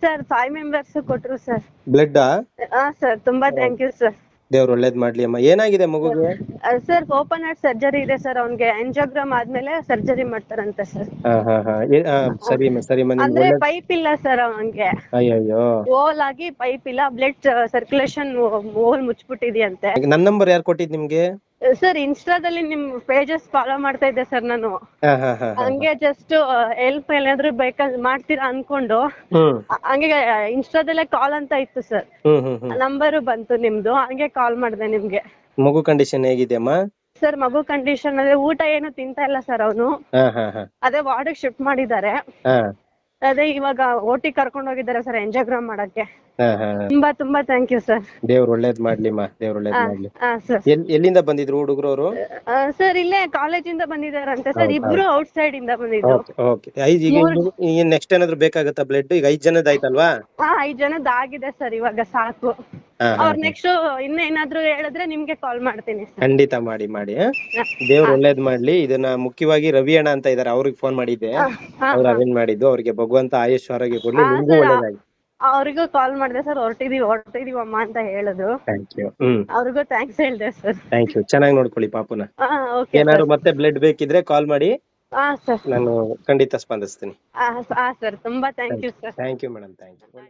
Sir five members ಕೊಟ್ರು sir blood ಹಾ sir ತುಂಬಾ ಥ್ಯಾಂಕ್ ಯು ಸರ್ ದೇವ್ರ ಒಳ್ಳೇದ್ ಮಾಡ್ಲಿ ಅಮ್ಮ. ಏನಾಗಿದೆ ಮಗುಗೆ? ಸರ್ ಓಪನ್ ಹಾರ್ಟ್ ಸರ್ಜರಿ ಇದೆ ಸರ್ ಅವ್ನಿಗೆ ಆಂಜಿಯೋಗ್ರಾಮ್ ಆದ್ಮೇಲೆ ಸರ್ಜರಿ ಮಾಡ್ತಾರಂತೆ ಸರ್ ಹಾ ಹಾ ಹಾ. ಏ- ಆ, ಸರಿ ಅಮ್ಮ ಸರಿ ಅಮ್ಮ. ನಿಮ್ಗೆ ಅಂದ್ರೆ ಪೈಪ್ ಇಲ್ಲ ಸರ್ ಅವನ್ಗೆ. ಅಯ್ಯಯ್ಯೋ. ಹೋಲ್ ಆಗಿ ಪೈಪ್ ಇಲ್ಲ. ಬ್ಲಡ್ ಸರ್ಕ್ಯುಲೇಷನ್ ಹೋಲ್ ಮುಚ್ಬಿಟ್ಟಿದ್ಯಂತೆ. ನನ್ ನಂಬರ್ ಯಾರು ಕೊಟ್ಟಿದ್ ನಿಮ್ಗೆ? ಸರ್ ಇನ್ಸ್ಟಾದಲ್ಲಿ ನಿಮ್ ಪೇಜಸ್ ಫಾಲೋ ಮಾಡ್ತಾ ಇದ್ದೆ ಸರ್ ನಾನು. ಹಂಗೆ ಜಸ್ಟ್ ಹೆಲ್ಪ್ ಏನಾದ್ರು ಬೇಕಾದ್ರೆ ಮಾಡ್ತೀರಾ ಅನ್ಕೊಂಡು ಹಂಗೆ ಇನ್ಸ್ಟಾದಲ್ಲೇ ಕಾಲ್ ಅಂತ ಇತ್ತು ಸರ್ ನಂಬರ್ ಬಂತು ನಿಮ್ದು ಹಂಗೆ ಕಾಲ್ ಮಾಡಿದೆ ನಿಮ್ಗೆ. ಮಗು ಕಂಡೀಷನ್ ಹೇಗಿದೆ ಅಮ್ಮ ಸರ್ ಮಗು ಕಂಡೀಷನ್ ಅದೇ ಊಟ ಏನು ತಿಂತಾ ಇಲ್ಲ ಸರ್ ಅವನು. ಅದೇ ವಾರ್ಡ್ ಶಿಫ್ಟ್ ಮಾಡಿದ್ದಾರೆ. ಅದೇ ಇವಾಗ ಓಟಿ ಕರ್ಕೊಂಡು ಹೋಗಿದ್ದಾರೆ ಸರ್ ಎಂಜಾಗ್ರಾಮ್ ಮಾಡಕ್ಕೆ. ತುಂಬಾ ತುಂಬಾ ಥ್ಯಾಂಕ್ ಯು ಸರ್ ದೇವ್ರ ಒಳ್ಳೇದ್ ಮಾಡ್ಲಿಮ್ಮ ದೇವ್ರ ಒಳ್ಳೇದ್ ಮಾಡ್ಲಿ. ಹಾ ಸರ್ ಎಲ್ ಎಲ್ಲಿಂದ ಬಂದಿದ್ರು ಹುಡುಗರು ಸರ್ ಇಲ್ಲೇ ಕಾಲೇಜಿಂದ ಬಂದಿದಾರಂತೆ ಸರ್ ಇಬ್ರು ಔಟ್ ಸೈಡ್ ಇಂದ ಬಂದಿದ್ರು. ಓಕೆ ಈಗ ಈಗ ನೆಕ್ಸ್ಟ್ ಏನಾದ್ರು ಬೇಕಾಗತ್ತಾ ಬ್ಲಡ್ ಈಗ ಐದ್ ಜನದ ಆಯ್ತಲ್ವಾ? ಹಾ ಐದ್ ಜನದ ಆಗಿದೆ ಸರ್ ಇವಾಗ ಸಾಕು. ಅವ್ರ ನೆಕ್ಸ್ಟ್ ಇನ್ನೇನಾದ್ರೂ ಹೇಳಿದ್ರೆ ನಿಮ್ಗೆ ಕಾಲ್ ಮಾಡ್ತೀನಿ ಖಂಡಿತ ಮಾಡಿ ಮಾಡಿ ದೇವ್ರ ಒಳ್ಳೇದ್ ಮಾಡ್ಲಿ. ಇದನ್ನ ಮುಖ್ಯವಾಗಿ ರವಿ ಅಣ್ಣ ಅಂತ ಇದಾರೆ ಅವ್ರಿಗೆ ಫೋನ್ ಮಾಡಿದ್ದೆ. ಅವ್ರು ಅರೇಂಜ್ ಮಾಡಿದ್ದು ಅವ್ರಿಗೆ ಭಗವಂತ ಆಯುಷ್ ಆರೋಗ್ಯ ಕೊಡ್ಲಿ ನಿಮ್ಗೂ ಒಳ್ಳೇದಾಗಿ. ಅವ್ರಿಗೂ ಕಾಲ್ ಮಾಡಿದೆ ಸರ್ ಹೊರಟಿದೀವಿ ಅಮ್ಮ ಅಂತ ಹೇಳಿದ್ರು ಥ್ಯಾಂಕ್ ಯು ಹ್ಮ್. ಅವ್ರಿಗೂ ಥ್ಯಾಂಕ್ಸ್ ಹೇಳ್ದೆ ಸರ್. ಥ್ಯಾಂಕ್ ಯು ಚೆನ್ನಾಗಿ ನೋಡ್ಕೊಳ್ಳಿ ಪಾಪುನ. ಹಾ ಓಕೆ ಏನಾದ್ರು ಮತ್ತೆ ಬ್ಲಡ್ ಬೇಕಿದ್ರೆ ಕಾಲ್ ಮಾಡಿ. ಹಾ ಸರ್. ನಾನು ಖಂಡಿತ ಸ್ಪಂದಿಸ್ತೀನಿ. ಹಾ ಸರ್. ತುಂಬಾ thank you sir. Thank you madam thank you